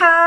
ค่ะ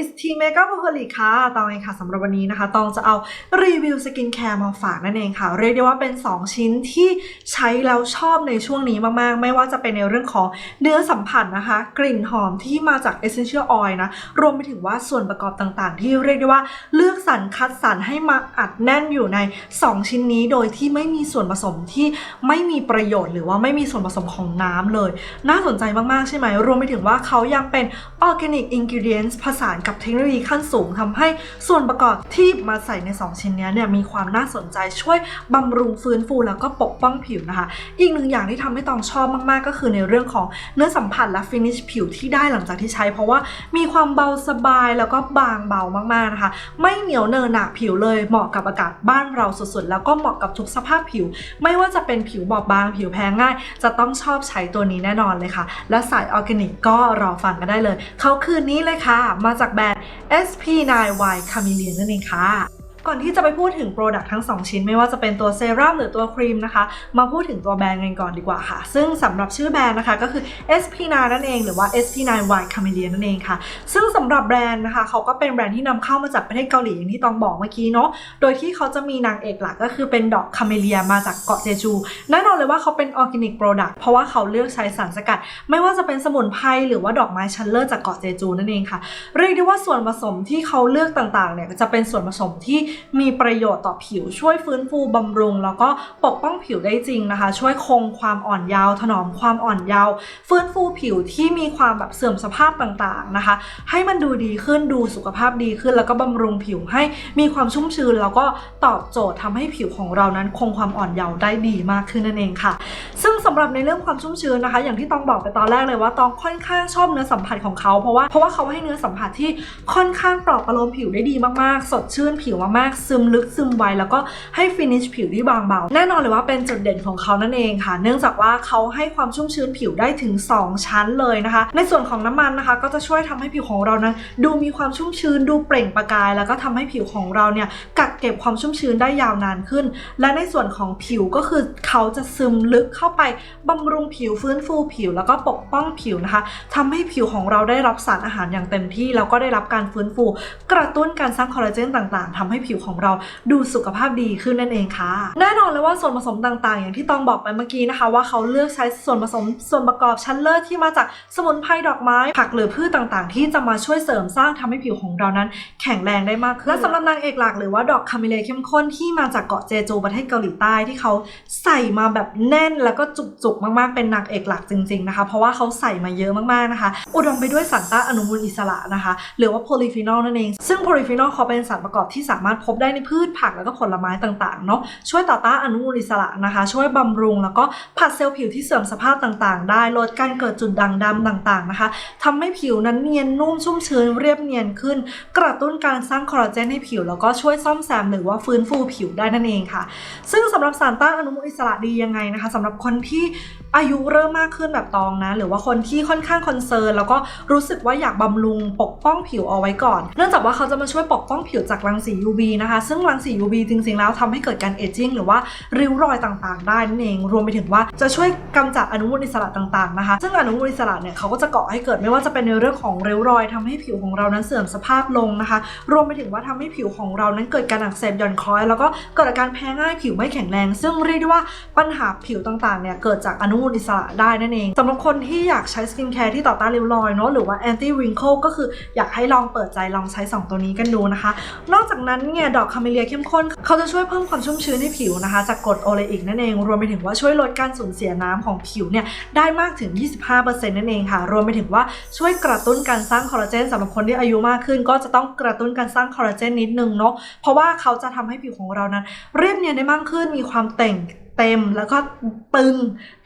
is t Mega p o p o l i ค่ะ ตองเองค่ะสำหรับวันนี้นะคะ ตองจะเอารีวิวสกินแคร์มาฝากนั่นเองค่ะ เรียกได้ว่าเป็น 2 ชิ้นที่ใช้แล้วชอบในช่วงนี้มาก ๆ ไม่ว่าจะเป็นในเรื่องของเนื้อสัมผัสนะคะ กลิ่นหอมที่มาจาก Essential Oil นะ รวมไปถึงว่าส่วนประกอบต่างๆ ที่เรียกได้ว่าเลือกสรรคัดสรรให้มาอัดแน่นอยู่ใน 2 ชิ้นนี้ โดยที่ไม่มีส่วนผสมที่ไม่มีประโยชน์ หรือว่าไม่มีส่วนผสมของน้ำเลย น่าสนใจมากๆใช่ไหมรวมไปถึงว่าเขายังเป็นออร์แกนิกอิงกิ Experience ผสานกับเทคโนโลยีขั้นสูงทำให้ส่วนประกอบที่มาใส่ใน 2 ชิ้นนี้เนี่ยมีความน่าสนใจช่วยบำรุงฟื้นฟูแล้วก็ปกป้องผิวนะคะ อีกหนึ่งอย่างที่ทำให้ตองชอบมากๆ ก็คือในเรื่องของเนื้อสัมผัสและฟินิชผิวที่ได้หลังจากที่ใช้ เพราะว่ามีความเบาสบายแล้วก็บางเบามากๆนะคะ ไม่เหนียวเนอะหนะผิวเลยเหมาะกับอากาศบ้านเราสุดๆ แล้วก็เหมาะกับทุกสภาพผิว ไม่ว่าจะเป็นผิวบอบบางผิวแพ้ง่าย จะต้องชอบใช้ตัวนี้แน่นอนเลยค่ะ และสายออร์แกนิกก็รอฟังกันได้เลยเขาคืนนี้เลยค่ะ มาจากแบรนด์ SP9Y Chameleon นั่นเองค่ะ ก่อนที่จะไปพูดถึงโปรดักต์ทั้ง 2 ชิ้น ไม่ว่าจะเป็นตัวเซรั่มหรือตัวครีมนะคะ มาพูดถึงตัวแบรนด์กันก่อนดีกว่าค่ะ ซึ่งสำหรับชื่อแบรนด์นะคะก็คือ SP9 นั่นเองหรือว่า SP9Y Chameleon นั่นเองค่ะ ซึ่งสำหรับแบรนด์นะคะเขาก็เป็นแบรนด์ที่นำเข้ามาจากประเทศเกาหลีอย่างที่ตองบอกเมื่อกี้เนาะโดยที่เขาจะมีนางเอกหลักก็คือเป็นดอกคาเมเลียมาจากเกาะเจจูแน่นอนเลยว่าเขาเป็นออร์แกนิกโปรดักต์เพราะว่าเขาเลือกใช้สารสกัด ไม่ว่าจะเป็นสมุนไพรหรือว่าดอกไม้ชั้นเลิศจากเกาะเจจูนั่นเองค่ะ เรียกได้ว่าส่วนผสมที่เขาเลือกต่างๆเนี่ยจะเป็นส่วนผสมที่มีประโยชน์ต่อผิวช่วยฟื้นฟูบำรุง แล้วก็ปกป้องผิวได้จริงนะคะ ช่วยคงความอ่อนเยาว์ถนอมความอ่อนเยาว์ฟื้นฟูผิวที่มีความแบบเสื่อมสภาพต่างๆนะคะ ให้มันดูดีขึ้นดูสุขภาพดีขึ้น แล้วก็บำรุงผิวให้มีความชุ่มชื้น แล้วก็ตอบโจทย์ทำให้ผิวของเรานั้นคงความอ่อนเยาว์ได้ดีมากขึ้นนั่นเองค่ะ ซึ่งสำหรับในเรื่องความชุ่มชื้นนะคะ อย่างที่ตองบอกไปตอนแรกเลยว่าตองค่อนข้างชอบเนื้อสัมผัสของเขาเพราะว่าเพราะว่าเขาให้เนื้อสัมผัสที่ค่อนข้างปลอบประโลมผิวได้ดีมากๆ สดชื่นผิวมากๆซึมลึกซึมไวแล้วก็ให้ฟินิชผิวที่บางเบา แน่นอนเลยว่าเป็นจุดเด่นของเขานั่นเองค่ะ เนื่องจากว่าเขาให้ความชุ่มชื้นผิวได้ถึง 2 ชั้นเลยนะคะ ในส่วนของน้ำมันนะคะ ก็จะช่วยทำให้ผิวของเรานั้น ดูมีความชุ่มชื้นดูเปล่งประกาย แล้วก็ทำให้ผิวของเราเนี่ยกักเก็บความชุ่มชื้นได้ยาวนานขึ้น และในส่วนของผิวก็คือเขาจะซึมลึกเข้าไปบำรุงผิวฟื้นฟูผิว แล้วก็ปกป้องผิวนะคะทำให้ผิวของเราได้รับสารอาหารอย่างเต็มที่แล้วก็ได้รับการฟื้นฟู กระตุ้นการสร้างคอลลาเจนต่างๆทำให้ผิวของเราดูสุขภาพดีขึ้นนั่นเองค่ะ แน่นอนเลยว่าส่วนผสมต่างๆ อย่างที่ตองบอกไปเมื่อกี้นะคะ ว่าเขาเลือกใช้ส่วนผสมส่วนประกอบชั้นเลิศที่มาจากสมุนไพรดอกไม้ ผักหรือพืชต่างๆ ที่จะมาช่วยเสริมสร้างทำให้ผิวของเรานั้น แข็งแรงได้มากขึ้นและสำหรับนางเอกหลักหรือว่าดอกคาเมเลเข้มข้นที่มาจากเกาะเจโจประเทศเกาหลีใต้ที่เขาใส่มาแบบแน่นแล้วก็จุกๆมากๆเป็นนางเอกหลักจริงๆนะคะ เพราะว่าเขาใส่มาเยอะมากๆนะคะ อุดมไปด้วยสารต้านอนุมูลอิสระนะคะ หรือว่าโพลีฟีนอลนั่นเอง ซึ่งโพลีฟีนอลเขาเป็นสารประกอบที่สามารถพบได้ในพืชผักแล้วก็ผลไม้ต่างๆเนาะช่วยต่อต้านอนุมูลอิสระนะคะ ช่วยบำรุง แล้วก็ผัดเซลล์ผิวที่เสื่อมสภาพต่างๆ ได้ลดการเกิดจุดด่างดำต่างๆนะคะทำให้ผิวนั้นเนียนนุ่มชุ่มชื้นเรียบเนียนขึ้น กระตุ้นการสร้างคอลลาเจนให้ผิว แล้วก็ช่วยซ่อมแซมหรือว่าฟื้นฟูผิวได้นั่นเองค่ะ ซึ่งสำหรับสารต้านอนุมูลอิสระดียังไงนะคะสำหรับคนที่อายุเริ่มมากขึ้นแบบตองนะ หรือว่าคนที่ค่อนข้างคอนเซิร์นแล้วก็รู้สึกว่าอยากบำรุงปกป้องผิวเอาไว้ก่อน เนื่องจากว่าเขาจะมาช่วยปกป้องผิวจากรังสี UV นะคะ ซึ่งรังสี UV จริงๆแล้วทำให้เกิดการเอจจิ้งหรือว่าริ้วรอยต่างๆ ได้นั่นเอง รวมไปถึงว่าจะช่วยกำจัดอนุมูลอิสระต่างๆนะคะ ซึ่งอนุมูลอิสระเนี่ยเขาก็จะเกาะให้เกิดไม่ว่าจะเป็นในเรื่องของริ้วรอยทำให้ผิวของเรานั้นเสื่อมสภาพลงนะคะ รวมไปถึงว่าทำให้ผิวของเรานั้นเกิดการอักเสบหย่อนคล้อย แล้วก็เกิดอาการแพ้ง่ายผิวไม่แข็งแรง ซึ่งเรียกได้ว่าปัญหาผิวต่างๆเนี่ยเกิดจากอนุมูลอิสระได้นั่นเองสำหรับคนที่อยากใช้สกินแคร์ที่ต่อต้านริ้วรอยเนาะหรือว่า anti wrinkle ก็คืออยากให้ลองเปิดใจลองใช้ 2 ตัวนี้กันดูนะคะ นอกจากนั้นเนี่ยดอกคาเมเลียเข้มข้น เขาจะช่วยเพิ่มความชุ่มชื้นให้ผิวนะคะ จากกรดโอเลอิกนั่นเอง รวมไปถึงว่าช่วยลดการสูญเสียน้ำของผิวเนี่ยได้มากถึง 25%นั่นเองค่ะ รวมไปถึงว่าช่วยกระตุ้นการสร้างคอลลาเจนสำหรับคนที่อายุมากขึ้น ก็จะต้องกระตุ้นการสร้างคอลลาเจนนิดนึงเนาะเพราะว่าเขาจะทำให้ผิวของเรานั้นเรียบเนียนได้มากขึ้นมีความแต่ง เต็มแล้วก็ตึง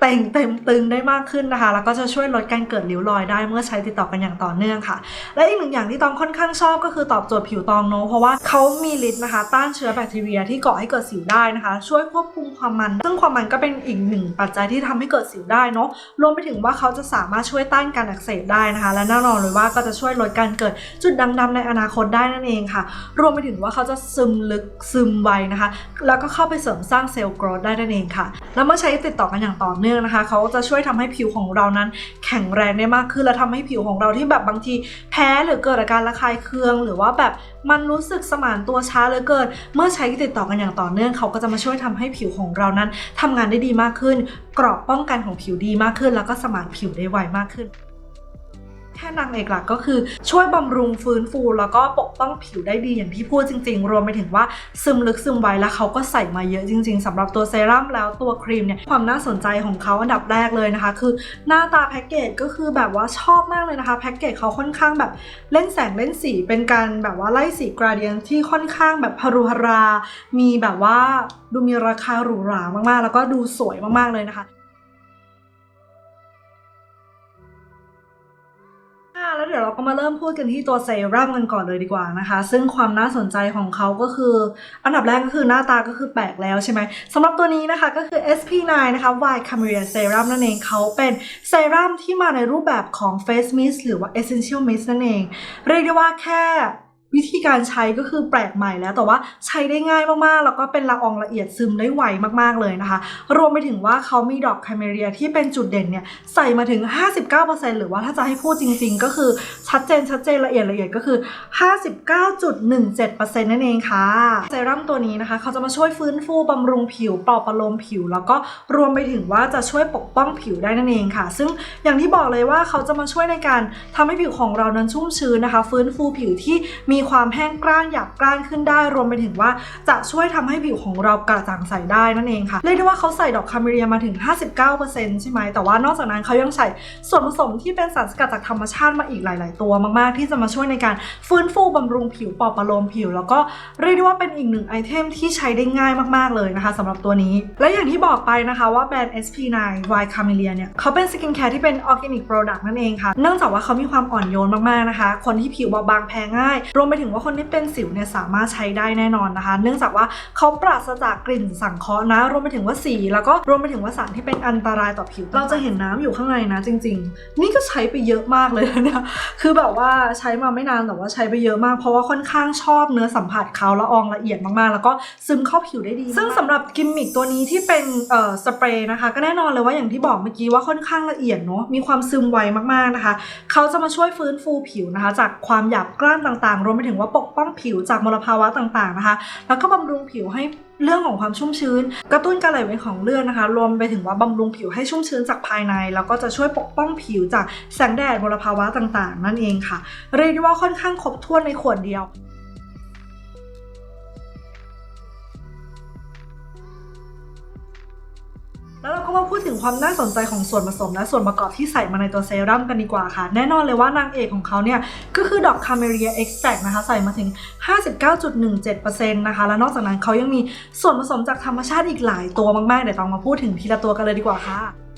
เต่งเต็มตึงได้มากขึ้นนะคะ แล้วก็จะช่วยลดการเกิดริ้วรอยได้เมื่อใช้ติดต่อกันอย่างต่อเนื่องค่ะ และอีกหนึ่งอย่างที่ตองค่อนข้างชอบก็คือตอบโจทย์ผิวตองเนอะเพราะว่าเขามีฤทธิ์นะคะ ต้านเชื้อแบคทีเรียที่ก่อให้เกิดสิวได้นะคะ ช่วยควบคุมความมัน ซึ่งความมันก็เป็นอีกหนึ่งปัจจัยที่ทำให้เกิดสิวได้เนาะรวมไปถึงว่าเขาจะสามารถช่วยต้านการอักเสบได้นะคะ และแน่นอนเลยว่าก็จะช่วยลดการเกิดจุดด่างดำในอนาคตได้นั่นเองค่ะ รวมไปถึงว่าเขาจะซึมลึกซึมไวนะคะ แล้วก็เข้าไปเสริมสร้างเซลล์กรทได้นั่นเององค่ะ แล้วเมื่อใช้ติดต่อกันอย่างต่อเนื่องนะคะ เขาจะช่วยทำให้ผิวของเรานั้น แข็งแรงได้มากขึ้นและทำให้ผิวของเราที่แบบบางทีแพ้หรือเกิดอาการระคายเคือง หรือว่าแบบมันรู้สึกสมานตัวช้าเหลือเกิน เมื่อใช้ติดต่อกันอย่างต่อเนื่อง เขาก็จะมาช่วยทำให้ผิวของเรานั้นทำงานได้ดีมากขึ้น กรอบป้องกันของผิวดีมากขึ้น แล้วก็สมานผิวได้ไวมากขึ้น แค่นางเอกหลักก็คือช่วยบำรุงฟื้นฟู แล้วก็ปกป้องผิวได้ดีอย่างที่พูดจริง ๆ รวมไปถึงว่าซึมลึกซึมไวแล้วเขาก็ใส่มาเยอะจริง ๆสำหรับตัวเซรั่มแล้วตัวครีมเนี่ยความน่าสนใจของเขาอันดับแรกเลยนะคะ คือหน้าตาแพ็กเกจก็คือแบบว่าชอบมากเลยนะคะแพ็กเกจเขาค่อนข้างแบบเล่นแสงเล่นสีเป็นการแบบว่าไล่สีกราเดียนที่ค่อนข้างแบบฮารุฮารา มีแบบว่าดูมีราคาหรูหรามากๆ แล้วก็ดูสวยมากๆเลยนะคะ เดี๋ยวเราก็มาเริ่มพูดกันที่ตัวเซรั่มกันก่อนเลยดีกว่านะคะ ซึ่งความน่าสนใจของเขาก็คือ อันดับแรกก็คือหน้าตาก็คือแปลกแล้วใช่ไหมสำหรับตัวนี้นะคะก็คือ SP9 นะคะ White Camellia Serum นั่นเองเขาเป็นเซรั่มที่มาในรูปแบบของ Face Mist หรือว่า Essential Mist นั่นเอง เรียกได้ว่าแค่ วิธีการใช้ก็คือแปลกใหม่แล้วแต่ว่าใช้ได้ง่ายมากๆ แล้วก็เป็นละอองละเอียดซึมได้ไวมากๆเลยนะคะ รวมไปถึงว่าเขามีดอกคาเมเรียที่เป็นจุดเด่นเนี่ยใส่มาถึง 59%หรือว่าถ้าจะให้พูดจริงๆ ก็คือชัดเจนชัดเจนละเอียดละเอียดก็คือ 59.17%นั่นเองค่ะเซรั่มตัวนี้นะคะ เขาจะมาช่วยฟื้นฟูบำรุงผิวปลอบประโลมผิว แล้วก็รวมไปถึงว่าจะช่วยปกป้องผิวได้นั่นเองค่ะ ซึ่งอย่างที่บอกเลยว่าเขาจะมาช่วยในการทำให้ผิวของเรานั้นชุ่มชื้นนะคะ ฟื้นฟูผิวที่มีีความแห้งกร้านหยาบกร้านขึ้นได้ รวมไปถึงว่าจะช่วยทำให้ผิวของเรากระจ่างใสได้นั่นเองค่ะ เรียกได้ว่าเขาใส่ดอกคาเมเรียมาถึง 59%ใช่ไหม แต่ว่านอกจากนั้นเขายังใส่ส่วนผสมที่เป็นสารสกัดจากธรรมชาติมาอีกหลาย ๆ ตัวมาก ๆ ที่จะมาช่วยในการฟื้นฟูบำรุงผิวปลอบประโลมผิว แล้วก็เรียกได้ว่าเป็นอีกหนึ่งไอเทมที่ใช้ได้ง่ายมาก ๆ เลยนะคะสำหรับตัวนี้ และอย่างที่บอกไปนะคะว่าแบรนด์ SP9 Y Camellia เนี่ยเขาเป็นสกินแคร์ที่เป็นออร์แกนิกโปรดักต์นั่นเองค่ะ เนื่องจากว่าเขามีความอ่อนโยนมาก ๆ นะคะ คนที่ผิวบอบบางแพ้ง่ายรวมไปถึงว่าคนที่เป็นสิวเนี่ยสามารถใช้ได้แน่นอนนะคะ เนื่องจากว่าเขาปราศจากกลิ่นสังเคราะห์นะ รวมไปถึงว่าสี แล้วก็รวมไปถึงว่าสารที่เป็นอันตรายต่อผิว เราจะเห็นน้ำอยู่ข้างในนะ จริง ๆ นี่ก็ใช้ไปเยอะมากเลยนะเนี่ยคือแบบว่าใช้มาไม่นานแต่ว่าใช้ไปเยอะมากเพราะว่าค่อนข้างชอบเนื้อสัมผัสเขาละอองละเอียดมากๆ แล้วก็ซึมเข้าผิวได้ดี ซึ่งสำหรับกิมมิคตัวนี้ที่เป็นเอ่อสเปรย์นะคะ ก็แน่นอนเลยว่าอย่างที่บอกเมื่อกี้ว่าค่อนข้างละเอียดเนาะมีความซึมไวมากๆนะคะ เขาจะมาช่วยฟื้นฟูผิวนะคะ จากความหยาบกร้านต่างๆรวมไปถึงว่าปกป้องผิวจากมลภาวะต่างๆนะคะ แล้วก็บำรุงผิวให้เรื่องของความชุ่มชื้น กระตุ้นการไหลเวียนของเลือดนะคะ รวมไปถึงว่าบำรุงผิวให้ชุ่มชื้นจากภายใน แล้วก็จะช่วยปกป้องผิวจากแสงแดดมลภาวะต่างๆ นั่นเองค่ะ เรียกได้ว่าค่อนข้างครบถ้วนในขวดเดียว แล้วเราก็มาพูดถึงความน่าสนใจของส่วนผสมและส่วนประกอบที่ใส่มาในตัวเซรั่มกันดีกว่าค่ะ แน่นอนเลยว่านางเอกของเขาเนี่ย ก็คือดอกคาเมเรียเอ็กซ์แทกนะคะ ใส่มาถึง 59.17%นะคะ และนอกจากนั้นเขายังมีส่วนผสมจากธรรมชาติอีกหลายตัวมากๆ เดี๋ยวต้องมาพูดถึงทีละตัวกันเลยดีกว่าค่ะ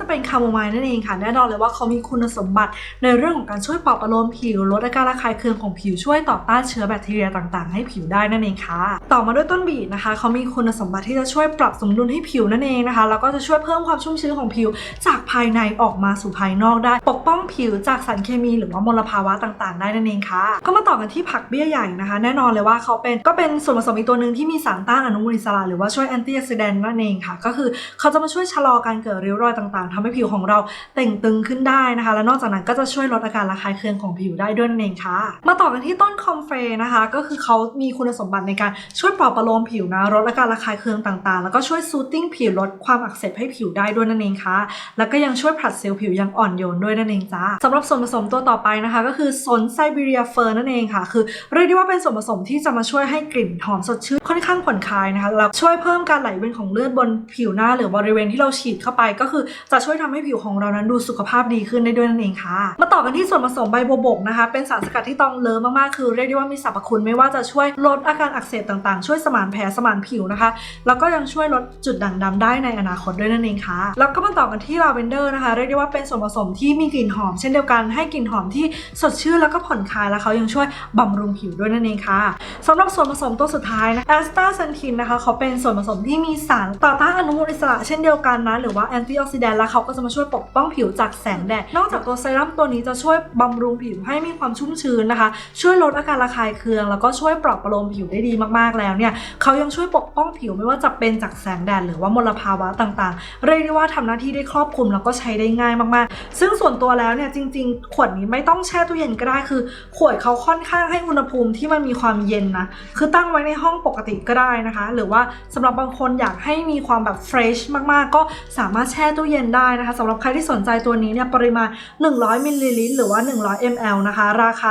จะเป็นคาโมไมล์นั่นเองค่ะ แน่นอนเลยว่าเขามีคุณสมบัติในเรื่องของการช่วยปลอบประโลมผิวลดอาการระคายเคืองของผิวช่วยต่อต้านเชื้อแบคทีเรียต่างๆ ให้ผิวได้นั่นเองค่ะ ต่อมาด้วยต้นบีทนะคะเขามีคุณสมบัติที่จะช่วยปรับสมดุลให้ผิวนั่นเองนะคะแล้วก็จะช่วยเพิ่มความชุ่มชื้นของผิว จากภายในออกมาสู่ภายนอกได้ ปกป้องผิวจากสารเคมีหรือว่ามลภาวะต่างๆ ได้นั่นเองค่ะ ก็มาต่อกันที่ผักเบี้ยใหญ่นะคะ แน่นอนเลยว่าเขาเป็นก็เป็นส่วนผสมอีกตัวหนึ่งที่มีสารต้านอนุมูลอิสระหรือว่าช่วยแอนตี้ออกซิแดนต์นั่นเองค่ะ ก็คือเขาจะมาช่วยชะลอการเกิดริ้วรอยต่างๆทำให้ผิวของเราเต่งตึงขึ้นได้นะคะ และนอกจากนั้นก็จะช่วยลดอาการระคายเคืองของผิวได้ด้วยนั่นเองค่ะ มาต่อกันที่ต้นคอมเฟรนะคะ ก็คือเขามีคุณสมบัติในการช่วยปลอบประโลมผิวนะลดอาการระคายเคืองต่างๆ แล้วก็ช่วยซูตติ้งผิวลดความอักเสบให้ผิวได้ด้วยนั่นเองค่ะ แล้วก็ยังช่วยผลัดเซลล์ผิวย่างอ่อนโยนด้วยนั่นเองจ้าสำหรับส่วนผสมตัวต่อไปนะคะ ก็คือสนไซบีเรียเฟิร์นั่นเองค่ะ คือเรียกได้ว่าเป็นส่วนผสมที่จะมาช่วยให้กลิ่นหอมสดชื่นค่อนข้างผ่อนคลายนะคะแล้วช่วยเพิ่มการไหลเวียนของเลือดบนผิวหน้าหรือบริเวณที่เราฉีดเข้าไปก็คือจะช่วยทำให้ผิวของเรานั้นดูสุขภาพดีขึ้นได้ด้วยนั่นเองค่ะ มาต่อกันที่ส่วนผสมใบโบวบกนะคะ เป็นสารสกัดที่ต้องเลอมากๆ คือเรียกได้ว่ามีสรรพคุณไม่ว่าจะช่วยลดอาการอักเสบต่างๆ ช่วยสมานแผลสมานผิวนะคะ แล้วก็ยังช่วยลดจุดด่างดำได้ในอนาคตด้วยนั่นเองค่ะ แล้วก็มาต่อกันที่ลาเวนเดอร์นะคะ เรียกได้ว่าเป็นส่วนผสมที่มีกลิ่นหอมเช่นเดียวกัน ให้กลิ่นหอมที่สดชื่นแล้วก็ผ่อนคลายแล้วเขายังช่วยบำรุงผิวด้วยนั่นเองค่ะสำหรับส่วนผสมตัวสุดท้ายนะแอสตาเซนทินนะคะเขาเป็นส่วนผสมที่มีสารต่อต้านอนุมูลอิสระเช่นเดียวกันนะหรือว่าแอนตี้ออกซิแดนต์และแล้วเขาก็จะมาช่วยปกป้องผิวจากแสงแดด นอกจากตัวเซรั่มตัวนี้จะช่วยบำรุงผิวให้มีความชุ่มชื้นนะคะ ช่วยลดอาการระคายเคือง แล้วก็ช่วยปลอบประโลมผิวได้ดีมากๆแล้วเนี่ยเขายังช่วยปกป้องผิวไม่ว่าจะเป็นจากแสงแดดหรือว่ามลภาวะต่างๆ เรียกได้ว่าทำหน้าที่ได้ครอบคลุมแล้วก็ใช้ได้ง่ายมากๆ ซึ่งส่วนตัวแล้วเนี่ยจริง ๆ ขวดนี้ไม่ต้องแช่ตู้เย็นก็ได้คือ ขวดเขาค่อนข้างให้อุณหภูมิที่มันมีความเย็นนะคือตั้งไว้ในห้องปกติก็ได้นะคะ หรือว่าสำหรับบางคนอยากให้มีความแบบเฟรชมากๆ ก็สามารถแช่ตู้เย็นได้นะคะสำหรับใครที่สนใจตัวนี้เนี่ยปริมาณ 100มิลลิลิตรหรือว่า 100 ml นะคะ ราคา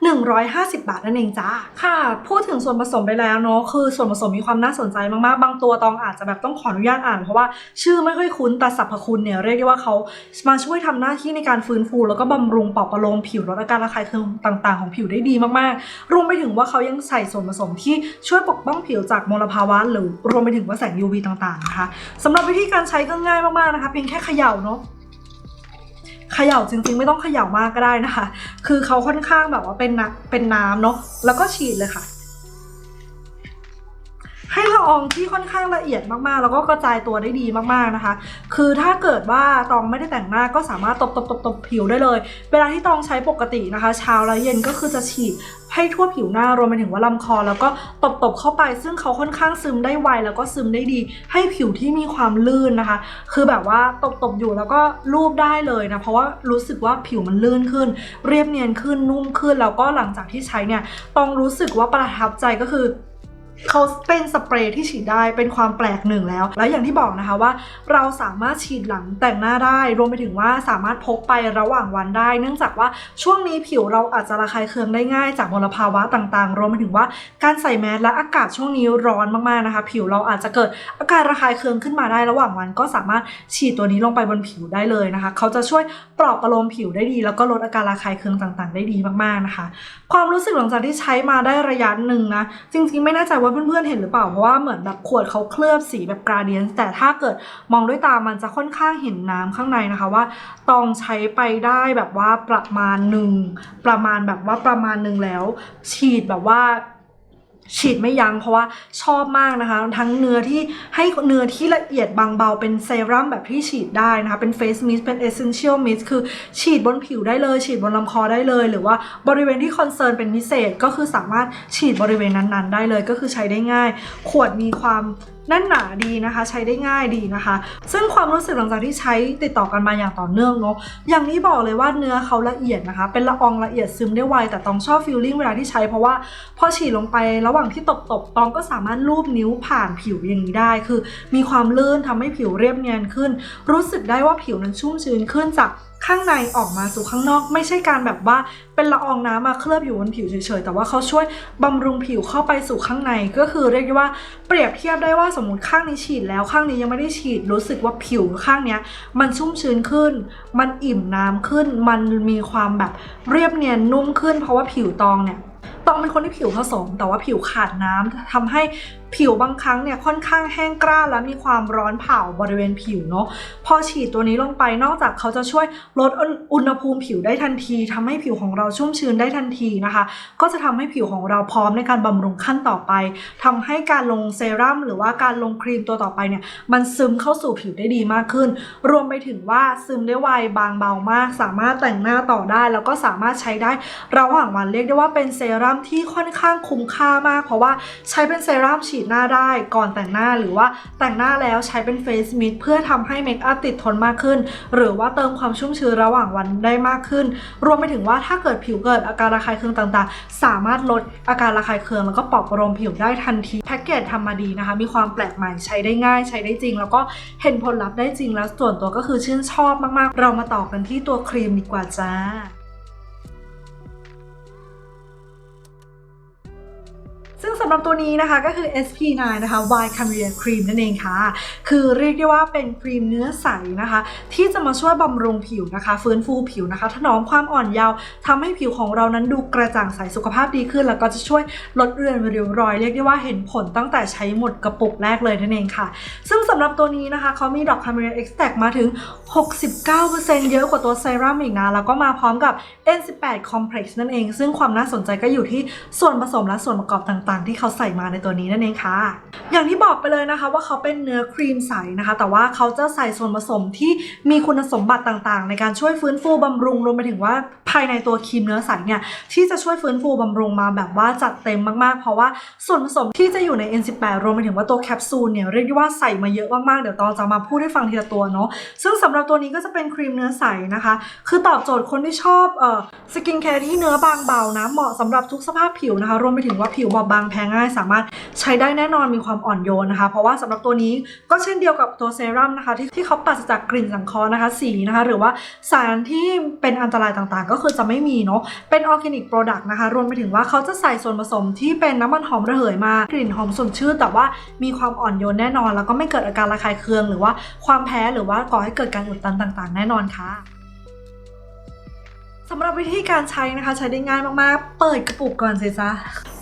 2,150 บาทนั่นเองจ้าค่ะ พูดถึงส่วนผสมไปแล้วเนาะคือส่วนผสมมีความน่าสนใจมากๆ บางตัวตองอาจจะแบบต้องขออนุญาตอ่านเพราะว่าชื่อไม่ค่อยคุ้นแต่สรรพคุณเนี่ยเรียกได้ว่าเขามาช่วยทำหน้าที่ในการฟื้นฟู แล้วก็บำรุงปลอบประโลมผิวลดอาการระคายเคืองต่าง ๆ ของผิวได้ดีมากๆ รวมไปถึงว่าเขายังใส่ส่วนผสมที่ช่วยปกป้องผิวจากมลภาวะ หรือรวมไปถึงว่าแสง UV ต่างๆนะคะสำหรับวิธีการใช้ก็ง่ายมากๆนะคะยงแค่เขย่าเนาะเขย่าจริง ๆ ไม่ต้องเขย่ามากก็ได้นะคะ คือเขาค่อนข้างแบบว่าเป็นน้ำเป็นน้ำเนาะแล้วก็ฉีดเลยค่ะ ให้ละอองที่ค่อนข้างละเอียดมากๆ แล้วก็กระจายตัวได้ดีมากๆนะคะ คือถ้าเกิดว่าตองไม่ได้แต่งหน้าก็สามารถตบตบตบตบผิวได้เลย เวลาที่ตองใช้ปกตินะคะ เช้าและเย็นก็คือจะฉีดให้ทั่วผิวหน้ารวมไปถึงว่าลำคอ แล้วก็ตบตบๆเข้าไป ซึ่งเขาค่อนข้างซึมได้ไวแล้วก็ซึมได้ดี ให้ผิวที่มีความลื่นนะคะ คือแบบว่าตบตบๆอยู่แล้วก็ลูบได้เลยนะ เพราะว่ารู้สึกว่าผิวมันลื่นขึ้น เรียบเนียนขึ้นนุ่มขึ้นแล้วก็หลังจากที่ใช้เนี่ยตองรู้สึกว่าประทับใจก็คือ เขาเป็นสเปรย์ที่ฉีดได้เป็นความแปลกหนึ่งแล้ว แล้วอย่างที่บอกนะคะว่า เราสามารถฉีดหลังแต่งหน้าได้ รวมไปถึงว่าสามารถพกไประหว่างวันได้ เนื่องจากว่าช่วงนี้ผิวเราอาจจะระคายเคืองได้ง่ายจากมลภาวะต่างๆ รวมไปถึงว่าการใส่แมสและอากาศช่วงนี้ร้อนมากๆนะคะ ผิวเราอาจจะเกิดอาการระคายเคืองขึ้นมาได้ระหว่างวันก็สามารถฉีดตัวนี้ลงไปบนผิวได้เลยนะคะ เขาจะช่วยปลอบประโลมผิวได้ดี แล้วก็ลดอาการระคายเคืองต่างๆ ได้ดีมากๆนะคะ ความรู้สึกหลังจากที่ใช้มาได้ระยะหนึ่งนะจริงๆไม่แน่ใจว่าเพื่อนๆเห็นหรือเปล่า เพราะว่าเหมือนแบบขวดเขาเคลือบสีแบบกราเดียนแต่ถ้าเกิดมองด้วยตามันจะค่อนข้างเห็นน้ำข้างในนะคะว่าตองใช้ไปได้แบบว่าประมาณหนึ่งประมาณแบบว่าประมาณหนึ่งแล้ว ฉีดแบบว่า ฉีดไม่ยัง้งเพราะว่าชอบมากนะคะ ทั้งเนื้อที่ให้เนื้อที่ละเอียดบางเบาเป็นเซรั่มแบบที่ฉีดได้นะคะ เป็นเฟสมิสเป็นเอเซนเชียลมิสคือฉีดบนผิวได้เลย ฉีดบนลำคอได้เลย หรือว่าบริเวณที่คอนเซิร์นเป็นพิเศษก็คือสามารถฉีดบริเวณนั้นๆ ได้เลยก็คือใช้ได้ง่าย ขวดมีความ แน่นหนาดีนะคะ ใช้ได้ง่ายดีนะคะ ซึ่งความรู้สึกหลังจากที่ใช้ติดต่อกันมาอย่างต่อเนื่องเนาะอย่างที่บอกเลยว่าเนื้อเขาละเอียดนะคะ เป็นละอองละเอียดซึมได้ไวแต่ต้องชอบฟีลลิ่งเวลาที่ใช้เพราะว่าพอฉีดลงไประหว่างที่ตบตบตองก็สามารถลูบนิ้วผ่านผิวอย่างนี้ได้ คือ มีความลื่นทำให้ผิวเรียบเนียนขึ้น รู้สึกได้ว่าผิวนั้นชุ่มชื้นขึ้นจาก ข้างในออกมาสู่ข้างนอก ไม่ใช่การแบบว่าเป็นละอองน้ำมาเคลือบอยู่บนผิวเฉยๆ แต่ว่าเขาช่วยบำรุงผิวเข้าไปสู่ข้างใน ก็คือเรียกได้ว่าเปรียบเทียบได้ว่าสมมติข้างนี้ฉีดแล้วข้างนี้ยังไม่ได้ฉีดรู้สึกว่าผิวข้างเนี้ย มันชุ่มชื้นขึ้น มันอิ่มน้ำขึ้น มันมีความแบบเรียบเนียนนุ่มขึ้น เพราะว่าผิวตองเนี่ยตองเป็นคนที่ผิวผสม แต่ว่าผิวขาดน้ำทำให้ ผิวบางครั้งเนี่ยค่อนข้างแห้งกร้านและมีความร้อนเผาบริเวณผิวเนาะพอฉีดตัวนี้ลงไปนอกจากเขาจะช่วยลดอุณหภูมิผิวได้ทันทีทำให้ผิวของเราชุ่มชื้นได้ทันทีนะคะ ก็จะทำให้ผิวของเราพร้อมในการบำรุงขั้นต่อไปทำให้การลงเซรั่มหรือว่าการลงครีมตัวต่อไปเนี่ยมันซึมเข้าสู่ผิวได้ดีมากขึ้น รวมไปถึงว่าซึมได้ไวบางเบามาก สามารถแต่งหน้าต่อได้ แล้วก็สามารถใช้ได้ระหว่างวันเรียกได้ว่าเป็นเซรั่มที่ค่อนข้างคุ้มค่ามาก เพราะว่าใช้เป็นเซรั่มฉีดหน้าได้ก่อนแต่งหน้าหรือว่าแต่งหน้าแล้วใช้เป็นเฟสมิ t เพื่อทำให้เมคอัพติดทนมากขึ้น หรือว่าเติมความชุ่มชื้นระหว่างวันได้มากขึ้น รวมไปถึงว่าถ้าเกิดผิวเกิดอาการระคายเคืองต่างๆ สามารถลดอาการระคายเคืองแล้วก็ปลอบประโลมผิวได้ทันทีแพ็กเกจทำมาดีนะคะ มีความแปลกใหม่ใช้ได้ง่ายใช้ได้จริง แล้วก็เห็นผลลัพธ์ได้จริงแล้วส่วนตัวก็คือชื่นชอบมากๆ เรามาต่อกันที่ตัวครีมดีกว่าจ้า ซึ่งสำหรับตัวนี้นะคะก็คือ SP9 นะคะ White Camellia Cream นั่นเองค่ะ คือเรียกได้ว่าเป็นครีมเนื้อใสนะคะ ที่จะมาช่วยบำรุงผิวนะคะ ฟื้นฟูผิวนะคะ ถนอมความอ่อนเยาว์ทำให้ผิวของเรานั้นดูกระจ่างใสสุขภาพดีขึ้น แล้วก็จะช่วยลดเรือนริ้วรอย เรียกได้ว่าเห็นผลตั้งแต่ใช้หมดกระปุกแรกเลยนั่นเองค่ะ ซึ่งสำหรับตัวนี้นะคะเขามีดอก Camellia Extract มาถึง 69%เยอะกว่าตัวเซรั่มอีกนะแล้วก็มาพร้อมกับ N18 Complex นั่นเอง ซึ่งความน่าสนใจก็อยู่ที่ส่วนผสมและส่วนประกอบต่างๆที่ที่เขาใส่มาในตัวนี้นั่นเองค่ะ อย่างที่บอกไปเลยนะคะว่าเขาเป็นเนื้อครีมใสนะคะ แต่ว่าเขาจะใส่ส่วนผสมที่มีคุณสมบัติต่างๆ ในการช่วยฟื้นฟูบำรุงรวมไปถึงว่าภายในตัวครีมเนื้อใสเนี่ยที่จะช่วยฟื้นฟูบำรุงมาแบบว่าจัดเต็มมากๆ เพราะว่าส่วนผสมที่จะอยู่ใน N18 รวมไปถึงว่าตัวแคปซูลเนี่ยเรียกได้ว่าใส่มาเยอะมากๆเดี๋ยวตองจะมาพูดให้ฟังทีละตัวเนาะซึ่งสำหรับตัวนี้ก็จะเป็นครีมเนื้อใสนะคะ คือตอบโจทย์คนที่ชอบเอ่อสกินแคร์ที่เนื้อบางเบานะเหมาะสำหรับทุกสภาพผิวนะคะ รวมไปถึงว่าผิวบอบบางแพ้ง่ายสามารถใช้ได้แน่นอนมีความอ่อนโยนนะคะ เพราะว่าสำหรับตัวนี้ก็เช่นเดียวกับตัวเซรั่มนะคะ ที่ที่เขาปราศจากกลิ่นสังเคราะห์นะคะ สีนะคะ หรือว่าสารที่เป็นอันตรายต่างๆ ก็คือจะไม่มีเนาะเป็นออร์แกนิกโปรดักต์นะคะ รวมไปถึงว่าเขาจะใส่ส่วนผสมที่เป็นน้ำมันหอมระเหยมากลิ่นหอมสดชื่นแต่ว่ามีความอ่อนโยนแน่นอน แล้วก็ไม่เกิดอาการระคายเคือง หรือว่าความแพ้หรือว่าก่อให้เกิดการอุดตันต่างๆ แน่นอนค่ะสำหรับวิธีการใช้นะคะ ใช้ได้ง่ายมาก ๆ เปิดกระปุกก่อนสิจ๊ะ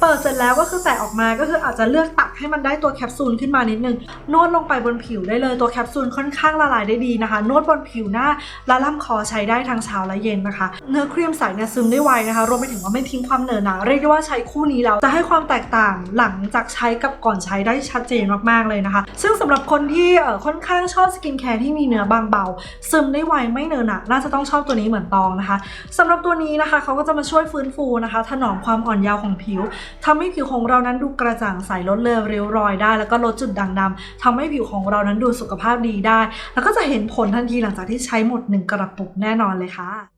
เปิดเสร็จแล้วก็คือแตะออกมาก็คืออาจจะเลือกตักให้มันได้ตัวแคปซูลขึ้นมานิดนึงนวดลงไปบนผิวได้เลยตัวแคปซูลค่อนข้างละลายได้ดีนะคะนวดบนผิวหน้าและลำคอใช้ได้ทั้งเช้าและเย็นนะคะ เนื้อครีมใสเนี่ยซึมได้ไวนะคะ รวมไปถึงว่าไม่ทิ้งความเหนอะหนะเรียกได้ว่าใช้คู่นี้แล้วจะให้ความแตกต่างหลังจากใช้กับก่อนใช้ได้ชัดเจนมากๆเลยนะคะ ซึ่งสำหรับคนที่ค่อนข้างชอบสกินแคร์ที่มีเนื้อบางเบา ซึมได้ไวไม่เหนอะหนะน่าจะต้องชอบตัวนี้เหมือนตองนะคะสำหรับตัวนี้นะคะเขาก็จะมาช่วยฟื้นฟูนะคะ ถนอมความอ่อนเยาว์ของผิวทำให้ผิวของเรานั้นดูกระจ่างใสลดเลือริ้วรอยได้ แล้วก็ลดจุดด่างดำทำให้ผิวของเรานั้นดูสุขภาพดีได้ แล้วก็จะเห็นผลทันทีหลังจากที่ใช้หมดหนึ่งกระปุกแน่นอนเลยค่ะ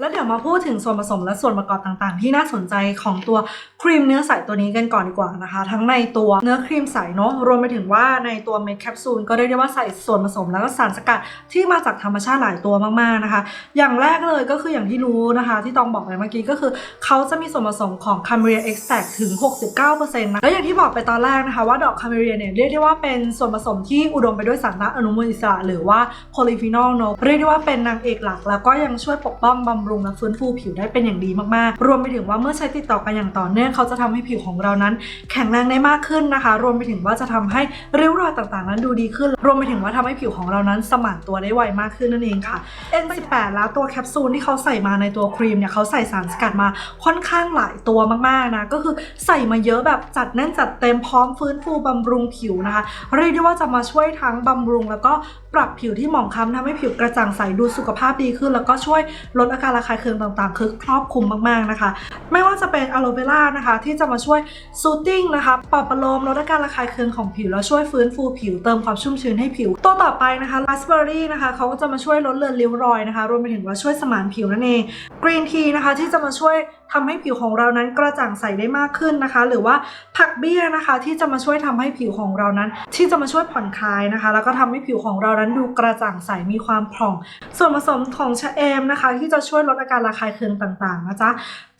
แล้วเดี๋ยวมาพูดถึงส่วนผสมและส่วนประกอบต่างๆ ที่น่าสนใจของตัวครีมเนื้อใสตัวนี้กันก่อนดีกว่านะคะ ทั้งในตัวเนื้อครีมใสเนาะรวมไปถึงว่าในตัวเม็ดแคปซูลก็เรียกได้ว่าใส่ส่วนผสมแล้วก็สารสกัดที่มาจากธรรมชาติหลายตัวมากๆนะคะ อย่างแรกเลยก็คืออย่างที่รู้นะคะ ที่ตองบอกไปเมื่อกี้ก็คือ เขาจะมีส่วนผสมของคาเมเรียเอ็กซ์แทกถึง 69%นะแล้วอย่างที่บอกไปตอนแรกนะคะ ว่าดอกคาเมเรียเนี่ยเรียกได้ว่าเป็นส่วนผสมที่อุดมไปด้วยสารอนุมูลอิสระหรือว่าโพลีฟีนอลเนาะเรียกได้ว่าเป็นนางเอกหลัก แล้วก็ยังช่วยปกป้องบำำรุงและฟื้นฟูผิวได้เป็นอย่างดีมากๆ รวมไปถึงว่าเมื่อใช้ติดต่อกันอย่างต่อเนื่องเขาจะทำให้ผิวของเรานั้น แข็งแรงได้มากขึ้นนะคะ รวมไปถึงว่าจะทำให้ริ้วรอยต่างๆ นั้นดูดีขึ้น รวมไปถึงว่าทำให้ผิวของเรานั้นสมานตัวได้ไวมากขึ้นนั่นเองค่ะ N18 แล้วตัวแคปซูลที่เขาใส่มาในตัวครีมเนี่ยเขาใส่สารสกัดมาค่อนข้างหลายตัวมากๆนะก็คือใส่มาเยอะแบบจัดแน่นจัดเต็มพร้อมฟื้นฟูบำรุงผิวนะคะเรียกได้ว่าจะมาช่วยทั้งบำรุง แล้วก็ปรับผิวที่หมองคล้ำทำให้ผิวกระจ่างใสดูสุขภาพดีขึ้น แล้วก็ช่วยลดอาการระคายเคืองต่างๆ คือครอบคลุมมากๆนะคะ ไม่ว่าจะเป็นอะโลเวล่านะคะที่จะมาช่วยซูตติ้งนะคะปรับประโลมลดอาการระคายเคืองของผิวแล้วช่วยฟื้นฟูผิวเติมความชุ่มชื้นให้ผิว ตัวต่อไปนะคะราสเบอร์รี่นะคะเขาก็จะมาช่วยลดเลือนริ้วรอยนะคะรวมไปถึงว่าช่วยสมานผิวนั่นเองกรีนทีนะคะที่จะมาช่วยทำให้ผิวของเรานั้นกระจ่างใสได้มากขึ้นนะคะ หรือว่าผักเบี้ยนะคะที่จะมาช่วยทำให้ผิวของเรานั้น ที่จะมาช่วยผ่อนคลายนะคะ แล้วก็ทำให้ผิวของเรานั้นดูกระจ่างใสมีความผ่อง ส่วนผสมของชะเอมนะคะ ที่จะช่วยลดอาการระคายเคืองต่างๆนะจ๊ะ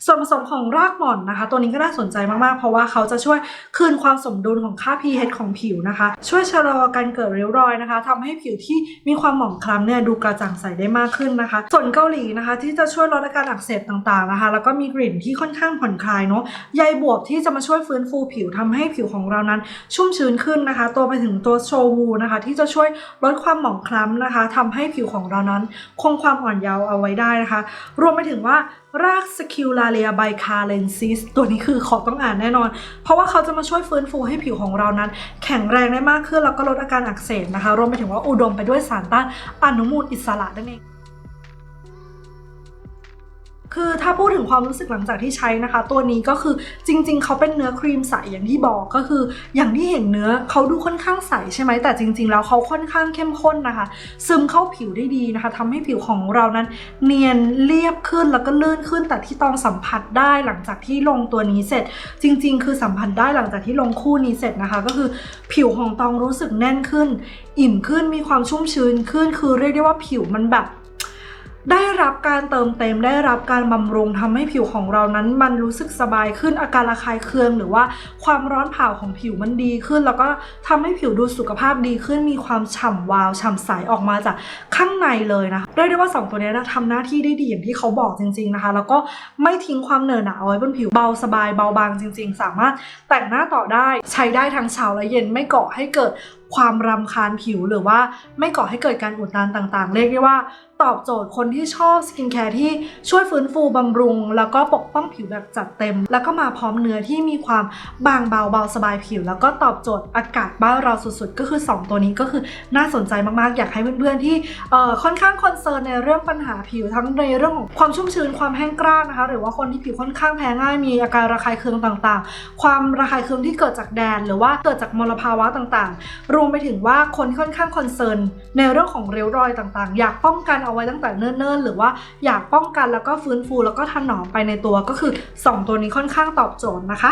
ส่วนผสมของรากหม่อนนะคะ ตัวนี้ก็น่าสนใจมาก ๆ เพราะว่าเขาจะช่วยคืนความสมดุลของค่า pH ของผิวนะคะ ช่วยชะลอการเกิดริ้วรอยนะคะทำให้ผิวที่มีความหมองคล้ำเนี่ยดูกระจ่างใสได้มากขึ้นนะคะ ส่วนเกาหลีนะคะ ที่จะช่วยลดอาการอักเสบต่าง ๆ นะคะ แล้วก็มีกลิ่นที่ค่อนข้างผ่อนคลายเนาะใยบวบที่จะมาช่วยฟื้นฟูผิวทำให้ผิวของเรานั้น ชุ่มชื้นขึ้นนะคะ ตัวไปถึงตัวโชวูนะคะ ที่จะช่วยลดความหมองคล้ำนะคะทำให้ผิวของเรานั้น คงความอ่อนเยาว์เอาไว้ได้นะคะ รวมไปถึงว่า รากสกิลลาเลียไบคาเลนซิสตัวนี้คือขอต้องอ่านแน่นอน เพราะว่าเขาจะมาช่วยฟื้นฟูให้ผิวของเรานั้น แข็งแรงได้มากขึ้นแล้วก็ลดอาการอักเสบนะคะ รวมไปถึงว่าอุดมไปด้วยสารต้านอนุมูลอิสระนั่นเอง คือถ้าพูดถึงความรู้สึกหลังจากที่ใช้นะคะ ตัวนี้ก็คือจริง ๆ เขาเป็นเนื้อครีมใสอย่างที่บอกก็คือ อย่างที่เห็นเนื้อเขาดูค่อนข้างใสใช่ไหมแต่จริง ๆ แล้วเขาค่อนข้างเข้มข้นนะคะ ซึมเข้าผิวได้ดีนะคะทำให้ผิวของเรานั้น เนียนเรียบขึ้นแล้วก็ลื่นขึ้น แต่ที่ตองสัมผัสได้หลังจากที่ลงตัวนี้เสร็จ จริง ๆ คือสัมผัสได้หลังจากที่ลงคู่นี้เสร็จนะคะ ก็คือผิวของตองรู้สึกแน่นขึ้น อิ่มขึ้นมีความชุ่มชื้นขึ้น คือเรียกได้ว่าผิวมันแบบ ได้รับการเติมเต็ม ได้รับการบำรุงทำให้ผิวของเรานั้น มันรู้สึกสบายขึ้นอาการระคายเคือง หรือว่าความร้อนเผาของผิวมันดีขึ้น แล้วก็ทำให้ผิวดูสุขภาพดีขึ้นมีความฉ่ำวาวฉ่ำใสออกมาจากข้างในเลยนะคะเรียกได้ว่าสองตัวนี้นะทำหน้าที่ได้ดีอย่างที่เขาบอกจริง ๆนะคะ แล้วก็ไม่ทิ้งความเหนอะหนะเอาไว้บนผิวเบาสบายเบาบางจริง ๆ สามารถแต่งหน้าต่อได้ใช้ได้ทั้งเช้าและเย็นไม่ก่อให้เกิด ความรำคาญผิวหรือว่าไม่ก่อให้เกิดการอุดตันต่างๆ เรียกได้ว่าตอบโจทย์คนที่ชอบสกินแคร์ที่ช่วยฟื้นฟูบำรุง แล้วก็ปกป้องผิวแบบจัดเต็ม แล้วก็มาพร้อมเนื้อที่มีความบางเบาเบาสบายผิว แล้วก็ตอบโจทย์อากาศบ้านเราสุดๆ ก็คือ 2 ตัวนี้ก็คือน่าสนใจมากๆ อยากให้เพื่อนๆที่ค่อนข้างคอนเซิร์นในเรื่องปัญหาผิวทั้งในเรื่องของความชุ่มชื้นความแห้งกร้านนะคะ หรือว่าคนที่ผิวค่อนข้างแพ้ง่ายมีอาการระคายเคืองต่างๆ ความระคายเคืองที่เกิดจากแดดหรือว่าเกิดจากมลภาวะต่างๆรวมไปถึงว่าคนที่ค่อนข้างคอนเซิร์นในเรื่องของเริ้วรอยต่างๆ อยากป้องกันเอาไว้ตั้งแต่เนิ่นๆ หรือว่าอยากป้องกันแล้วก็ฟื้นฟูแล้วก็ถนอมไปในตัวก็คือ 2 ตัวนี้ค่อนข้างตอบโจทย์นะคะ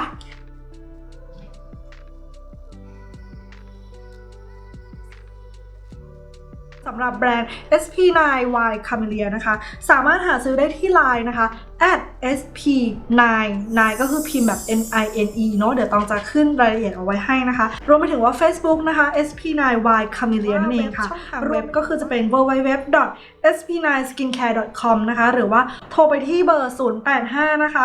ำหรับแบรนด์ SP9Y Camellia นะคะ สามารถหาซื้อได้ที่ Line นะคะ at SP9 9ก็คือพิมพ์แบบ N I N E เนอะเดี๋ยวต้องจะขึ้นรายละเอียดเอาไว้ให้นะคะ รวมไปถึงว่า Facebook นะคะ SP9Y Camellia นั่นเองค่ะเว็บก็คือจะเป็น www.sp9skincare.com นะคะ หรือว่าโทรไปที่เบอร์ 085 นะคะ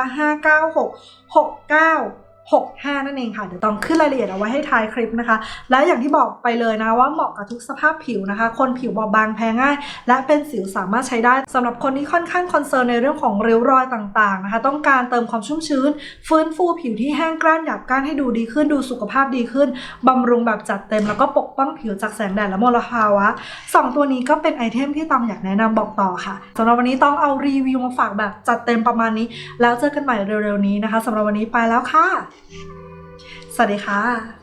596 69 65 นั่นเองค่ะ เดี๋ยวต้องขึ้นรายละเอียดเอาไว้ให้ท้ายคลิปนะคะ และอย่างที่บอกไปเลยนะว่าเหมาะกับทุกสภาพผิวนะคะ คนผิวบอบบางแพ้ง่าย และเป็นสิวสามารถใช้ได้สำหรับคนที่ค่อนข้างคอนเซิร์นในเรื่องของริ้วรอยต่างๆนะคะ ต้องการเติมความชุ่มชื้น ฟื้นฟูผิวที่แห้งกร้านหยาบกร้านให้ดูดีขึ้นดูสุขภาพดีขึ้นบำรุงแบบจัดเต็มแล้วก็ปกป้องผิวจากแสงแดดและมลภาวะสองตัวนี้ก็เป็นไอเทมที่ตองอยากแนะนำบอกต่อค่ะสำหรับวันนี้ต้องเอารีวิวมาฝากแบบจัดเต็มประมาณนี้ แล้วเจอกันใหม่เร็วๆนี้นะคะสำหรับวันนี้ไปแล้วค่ะสวัสดีค่ะ